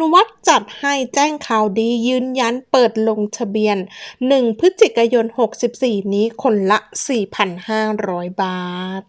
นุวัตรจัดให้แจ้งข่าวดียืนยันเปิดลงทะเบียน 1 พฤศจิกายน 64 นี้คนละ 4,500 บาท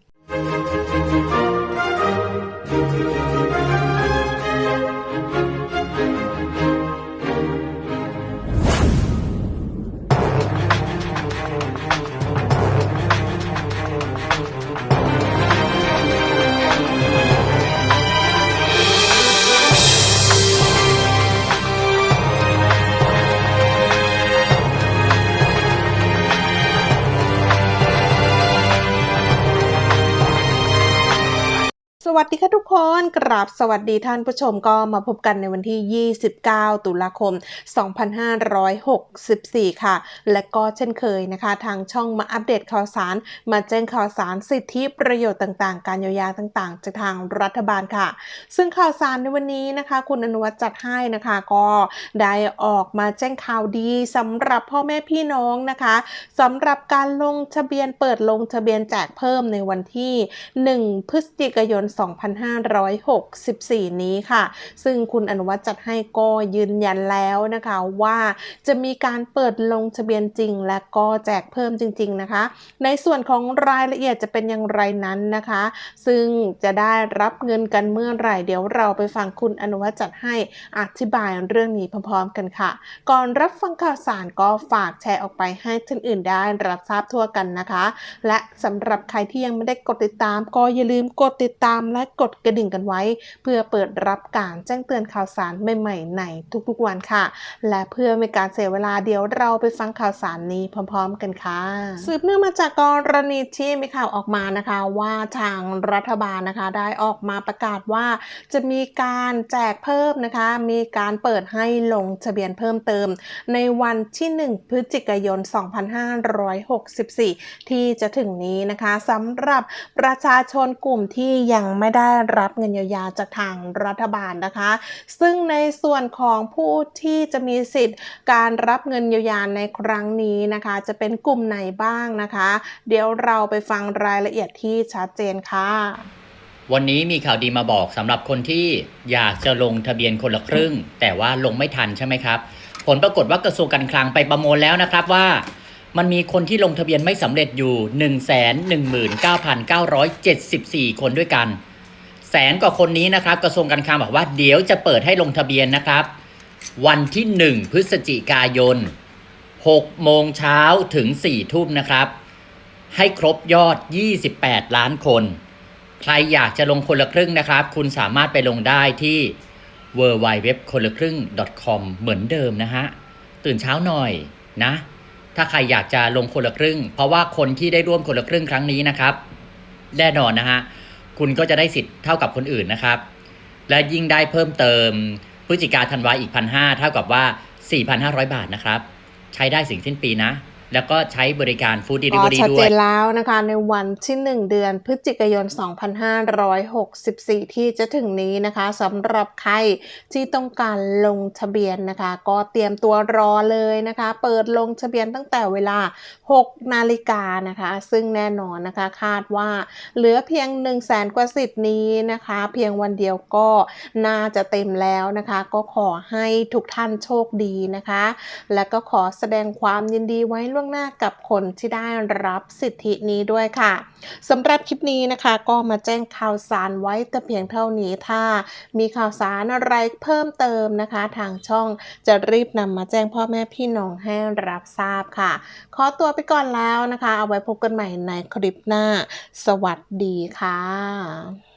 วัสดีค่ะทุกคนกราบสวัสดีท่านผู้ชมก็มาพบกันในวันที่ 29 ตุลาคม 2564 ค่ะ และก็เช่นเคยนะคะ ทางช่องมาอัปเดตข่าวสาร มาแจ้งข่าวสารสิทธิประโยชน์ต่างๆ การเยียวยาต่างๆ จากทางรัฐบาลค่ะ ซึ่งข่าวสารในวันนี้นะคะ คุณอนุวัฒน์จัดให้นะคะก็ได้ออกมาแจ้งข่าวดีสำหรับพ่อแม่พี่น้องนะคะสำหรับการลงทะเบียนเปิดลงทะเบียนแจกเพิ่มในวันที่ 1 พฤศจิกายน2564 นี้ค่ะ ซึ่งคุณอนุวัฒน์จัดให้ก็ยืนยันแล้วนะคะว่าจะมีการเปิดลงทะเบียนจริง และก็แจกเพิ่มจริง ๆนะคะ ในส่วนของรายละเอียดจะเป็นอย่างไรนั้นนะคะ ซึ่งจะได้รับเงินกันเมื่อไหร่เดี๋ยวเราไปฟังคุณอนุวัฒน์จัดให้อธิบายเรื่องนี้พร้อมๆกันค่ะ ก่อนรับฟังข่าวสารก็ฝากแชร์ออกไปให้ท่านอื่นได้รับทราบทั่วกันนะคะ และสำหรับใครที่ยังไม่ได้กดติดตามก็อย่าลืมกดติดตามและกดกระดิ่งกันไว้ เพื่อเปิดรับการแจ้งเตือนข่าวสารใหม่ๆในทุกๆวันค่ะ และเพื่อไม่การเสียเวลาเดี๋ยวเราไปฟังข่าวสารนี้พร้อม ๆ กันค่ะ สืบเนื่องมาจากกรณีที่มีข่าวออกมานะคะว่าทางรัฐบาลนะคะได้ออกมาประกาศว่า จะมีการแจกเพิ่มนะคะ มีการเปิดให้ลงทะเบียนเพิ่มเติม ในวันที่ 1 พฤศจิกายน 2564 ที่จะถึงนี้นะคะสำหรับประชาชนกลุ่มที่ยังไไม่ได้รับเงินเยียวยาจากทางรัฐบาลนะคะ ซึ่งในส่วนของผู้ที่จะมีสิทธิ์การรับเงินเยียวยาในครั้งนี้นะคะ จะเป็นกลุ่มไหนบ้างนะคะ เดี๋ยวเราไปฟังรายละเอียดที่ชัดเจนค่ะวันนี้มีข่าวดีมาบอกสำหรับคนที่อยากจะลงทะเบียนคนละครึ่ง แต่ว่าลงไม่ทันใช่ไหมครับ ผลปรากฏว่ากระทรวงการคลังไปประมวลแล้วนะครับว่า มันมีคนที่ลงทะเบียนไม่สำเร็จอยู่ 119,974 คนด้วยกัน แสนกว่าคนนี้นะครับ กระทรวงการคลังบอกว่าเดี๋ยวจะเปิดให้ลงทะเบียนนะครับ วันที่ 1 พฤศจิกายน6โมงเช้าถึง4ทุ่มนะครับ ให้ครบยอด 28 ล้านคน ใครอยากจะลงคนละครึ่งนะครับ คุณสามารถไปลงได้ที่ w w w คนละครึ่ง .com เหมือนเดิมนะฮะ ตื่นเช้าหน่อยนะ ถ้าใครอยากจะลงคนละครึ่ง เพราะว่าคนที่ได้ร่วมคนละครึ่งครั้งนี้นะครับ แน่นอนนะฮะ คุณก็จะได้สิทธิ์เท่ากับคนอื่นนะครับ และยิ่งได้เพิ่มเติมพฤศจิกาธันวาอีกพันห้าเท่ากับว่า 4,500 บาทนะครับ ใช้ได้สิ่งสิ้นปีนะ แล้วก็ใช้บริการฟู้ดเดลิก็เวอรี่ชัดด้เจวยนแล้วนะคะในวันที่ 1 เดือนพฤศจิกายน 2564 ที่จะถึงนี้นะคะสำหรับใครที่ต้องการลงทะเบียนนะคะ ก็เตรียมตัวรอเลยนะคะ เปิดลงทะเบียนตั้งแต่เวลา 6 นาฬิกานะคะ ซึ่งแน่นอนนะคะคาดว่าเหลือเพียง 1 0 0 0 0แสนกว่าสิทธิ์นี้นะคะ เพียงวันเดียวก็น่าจะเต็มแล้วนะคะ ก็ขอให้ทุกท่านโชคดีนะคะ และก็ขอแสดงความยินดีไว้ล่วงหน้ากับคนที่ได้รับสิทธินี้ด้วยค่ะสำหรับคลิปนี้นะคะก็มาแจ้งข่าวสารไว้แต่เพียงเท่านี้ถ้า มีข่าวสารอะไรเพิ่มเติมนะคะ ทางช่องจะรีบนำมาแจ้งพ่อแม่พี่น้องให้รับทราบค่ะ ขอตัวไปก่อนแล้วนะคะ เอาไว้พบกันใหม่ในคลิปหน้า สวัสดีค่ะ